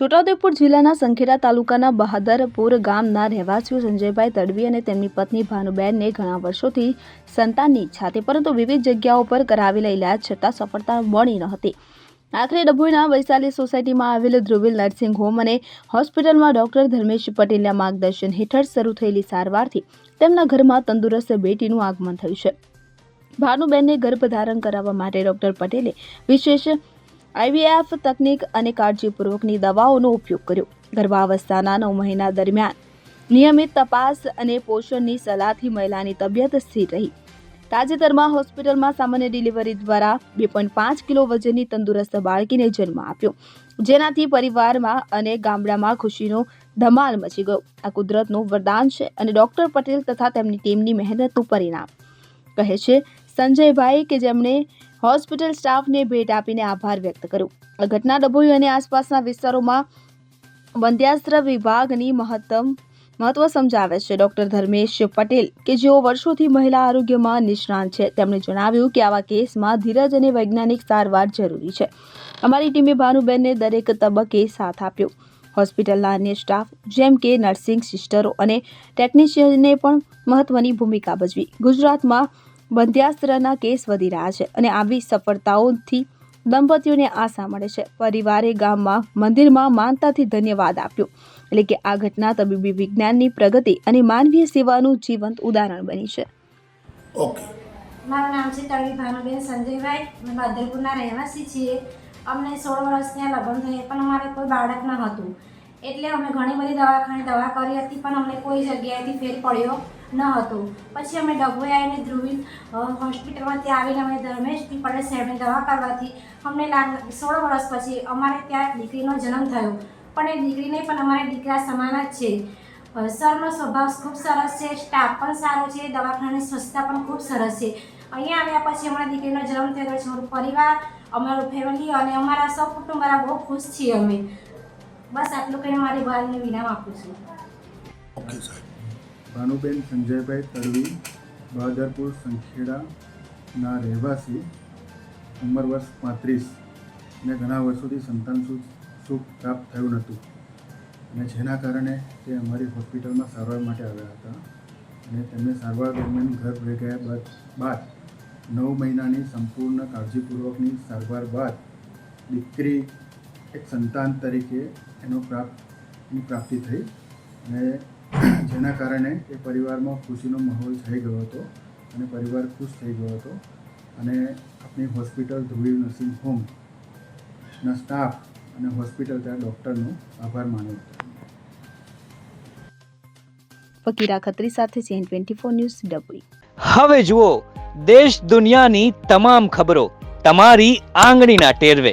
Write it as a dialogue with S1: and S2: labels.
S1: છોટાઉદેપુર જિલ્લાના સંખેડા તાલુકાના બહાદરપુર ગામના રહેવાસીઓ સંજયભાઈ તડવી અને તેમની પત્ની ભાનુબેનને ઘણા વર્ષોથી સંતાનની ઈચ્છા હતી પરંતુ વિવિધ જગ્યાઓ પર કરાવેલા ઇલાજ છતાં સફળતા મળી ન હતી આખરે ડભોઈના વૈશાલી સોસાયટીમાં આવેલ ધ્રુવિલ નર્સિંગ હોમ અને હોસ્પિટલમાં ડોક્ટર ધર્મેશ પટેલના માર્ગદર્શન હેઠળ શરૂ થયેલી સારવારથી તેમના ઘરમાં તંદુરસ્ત બેટીનું આગમન થયું છે. ભાનુબેનને ગર્ભધારણ કરાવવા માટે ડોક્ટર પટેલે વિશેષ આઈવીએફ તકનીક અને કાળજીપૂર્વકની દવાઓનો ઉપયોગ કર્યો. ગર્ભાવસ્થાના નવ મહિના દરમિયાન નિયમિત તપાસ અને પોષણની સલાહથી મહિલાની તબિયત સ્થિર રહી. તાજેતરમાં હોસ્પિટલમાં સામાન્ય ડિલિવરી દ્વારા બે પોઈન્ટ પાંચ કિલો વજનની તંદુરસ્ત બાળકીને જન્મ આપ્યો. જેનાથી પરિવારમાં અને ગામડામાં ખુશીનો ધમાલ મચી ગયો. આ કુદરતનું વરદાન છે અને ડોક્ટર પટેલ તથા તેમની ટીમની મહેનતનું પરિણામ. કહે છે, સંજયભાઈ કે જેમણે હોસ્પિટલ સ્ટાફને ભેટ આપીને આભાર વ્યક્ત કર્યો. ઘટના ડભોઈ અને આસપાસના વિસ્તારોમાં વંધ્યાસ્ત્ર વિભાગની મહત્તમ મહત્વ સમજાવે છે. ડોક્ટર ધર્મેશ પટેલ, કે જેઓ વર્ષોથી મહિલા આરોગ્યમાં નિષ્ણાંત છે, તેમણે જણાવ્યું કે આવા કેસમાં ધીરજ અને વૈજ્ઞાનિક સારવાર જરૂરી છે. અમારી ટીમે ભાનુબેનને દરેક તબક્કે સાથ આપ્યો. હોસ્પિટલના અન્ય સ્ટાફ, જેમ કે નર્સિંગ સિસ્ટરો અને ટેકનિશિયનને પણ મહત્વની ભૂમિકા ભજવી. ગુજરાતમાં બંધ્યાસ્ત્રના કેસ વધી રહ્યા છે અને આવી સફળતાઓથી દંપતીઓને આશા મળે છે. પરિવારે ગામમાં મંદિરમાં માનતાથી ધન્યવાદ આપ્યો. એટલે કે આ ઘટના તબીબી વિજ્ઞાનની પ્રગતિ અને માનવીય સેવાનું જીવંત ઉદાહરણ બની છે.
S2: ઓકે.
S3: મારું નામ છે તળવી ભાનુબેન સંજયભાઈ. અમે બાદરપુરના રહેવાસી છીએ. અમને સોળ વર્ષ ત્યાં લગ્ન થયા પણ અમારે કોઈ બાળક ન હતું. એટલે અમે ઘણી બધી દવાખાને દવા કરી હતી, પણ અમને કોઈ જગ્યાએથી ફેર પડ્યો ન હતો. પછી અમે ડભોઈ આવીને ધ્રુવી હોસ્પિટલમાંથી આવીને અમે ધર્મેશજી પટેલ સાહેબને દવા કરવાથી અમને લાગ, સોળ વર્ષ પછી અમારે ત્યાં દીકરીનો જન્મ થયો. પણ એ દીકરીને પણ અમારે દીકરા સમાન જ છે. સરનો સ્વભાવ ખૂબ સરસ છે, સ્ટાફ પણ સારો છે દવાખાનાની સ્વચ્છતા પણ ખૂબ સરસ છે. અહીંયા આવ્યા પછી અમારા દીકરીનો જન્મ થયો છે અમારો પરિવાર, અમારું ફેમિલી અને અમારા સૌ કુટુંબ બહુ ખુશ છીએ અમે. બસ આટલું કહીને મારી વાલને વિરામ આપું છું.
S2: ઓકે સાહેબ.
S4: ભાનુબેન સંજયભાઈ તડવી બહાદરપુર સંખેડાના રહેવાસી ઉંમર વર્ષ પાંત્રીસ ને ઘણા વર્ષોથી સંતાન સુખ સુખ પ્રાપ્ત થયું નહોતું. અને જેના કારણે તે અમારી હોસ્પિટલમાં સારવાર માટે આવ્યા હતા. અને તેમને સારવાર દરમિયાન ઘર ભરી ગયા બાદ બાદ નવ મહિનાની સંપૂર્ણ કાળજીપૂર્વકની સારવાર બાદ દીકરી એક સંતાન તરીકે એનો પ્રાપ્ત એની પ્રાપ્તિ થઈ અને જેના કારણે એ પરિવારમાં ખુશીનો માહોલ થઈ ગયો હતો અને પરિવાર ખુશ થઈ ગયો હતો અને આપણી હોસ્પિટલ ધ્રુવી નર્સિંગ હોમના સ્ટાફ અને હોસ્પિટલ ત્યાં ડૉક્ટરનો આભાર માન્યો હતો
S1: ફકીરા ખત્રી સાથે CN twenty four news Dabhoi
S5: હવે જુઓ દેશ દુનિયાની તમામ ખબરો તમારી આંગળીના ટેરવે.